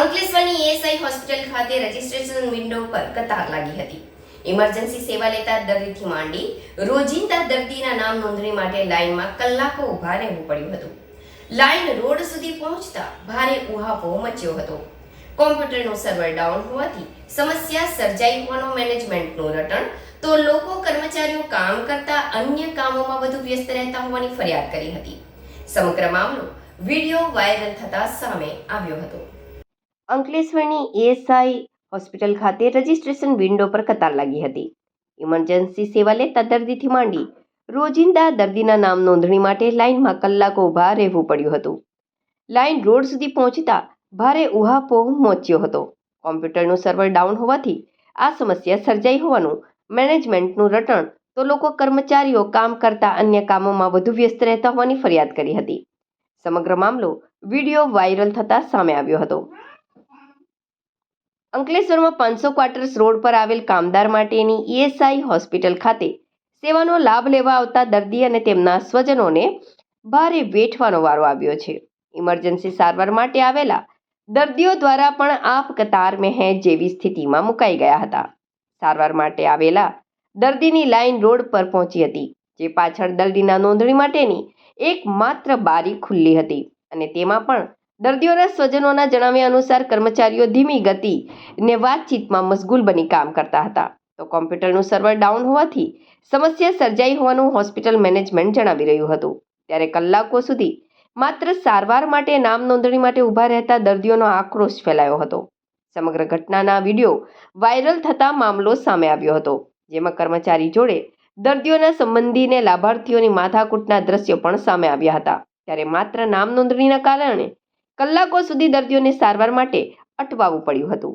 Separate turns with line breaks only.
અંકલેશ્વરની ESI hospital ખાતે registration window પર કતાર લાગી હતી. ઇમરજન્સી સેવા લેતા દર્દીથી માંડી રોજિંદા દર્દીના નામ નોંધણી માટે લાઇનમાં કલાકો ઊભા રહેવું પડ્યું હતું. લાઇન રોડ સુધી પહોંચતા ભારે ઉહાપો મચ્યો હતો. કોમ્પ્યુટરનું સર્વર ડાઉન હોવાથી સમસ્યા સર્જાઈ હોવાનો મેનેજમેન્ટનું રટણ, તો લોકો કર્મચારીઓ કામ કરતા અન્ય કામોમાં વધુ વ્યસ્ત રહેતા હોવાની ફરિયાદ કરી હતી. સમગ્ર મામલો વીડિયો વાયરલ થતા સામે આવ્યો હતો. અંકલેશ્વરની એએસઆઈ હોસ્પિટલ ખાતે રજિસ્ટ્રેશન વિન્ડો પર કતાર લાગી હતી. ઇમરજન્સી સેવા લેતા દર્દીથી માંડી રોજિંદા દર્દીના નામ નોંધણી માટે લાઇનમાં કલાકો ઊભા રહેવું પડ્યું હતું. લાઇન રોડ સુધી પહોંચતા ભારે ઉહાપો મોચ્યો હતો. કોમ્પ્યુટરનું સર્વર ડાઉન હોવાથી આ સમસ્યા સર્જાઈ હોવાનું મેનેજમેન્ટનું રટણ તો લોકો કર્મચારીઓ કામ કરતા અન્ય કામોમાં વધુ વ્યસ્ત રહેતા હોવાની ફરિયાદ કરી હતી. સમગ્ર મામલો વીડિયો વાયરલ થતા સામે આવ્યો હતો. અંકલેશ્વરમાં પાંચસો ક્વાર્ટર્સ રોડ પર આવેલ કામદાર માટેની ઈએસઆઈ હોસ્પિટલ ખાતે સેવાનો લાભ લેવા આવતા દર્દી અને તેમના સ્વજનોને ભારે વેઠવાનો વારો આવ્યો છે. ઇમરજન્સી સારવાર માટે આવેલા દર્દીઓ દ્વારા પણ આપ કતાર મેં જેવી સ્થિતિમાં મુકાઈ ગયા હતા. સારવાર માટે આવેલા દર્દીની લાઇન રોડ પર પહોંચી હતી, જે પાછળ દર્દીના નોંધણી માટેની એકમાત્ર બારી ખુલ્લી હતી અને તેમાં પણ દર્દીઓના સ્વજનોના જણાવ્યા અનુસાર કર્મચારીઓ ધીમી ગતિ ને વાતચીતમાં મશગુલ બની કામ કરતા હતા. તો કોમ્પ્યુટરનું સર્વર ડાઉન હોવાથી સમસ્યા સર્જાઈ હોવાનું હોસ્પિટલ મેનેજમેન્ટ જણાવી રહ્યું હતું. ત્યારે કલાકો સુધી માત્ર સારવાર માટે નામ નોંધણી માટે ઊભા રહેતા દર્દીઓનો આક્રોશ ફેલાયો હતો. સમગ્ર ઘટનાના વીડિયો વાયરલ થતા મામલો સામે આવ્યો હતો, જેમાં કર્મચારી જોડે દર્દીઓના સંબંધીને લાભાર્થીઓની માથાકૂટના દ્રશ્યો પણ સામે આવ્યા હતા. ત્યારે માત્ર નામ નોંધણીના કારણે કલાકો સુધી દર્દીઓને સારવાર માટે અટવાવું પડ્યું હતું.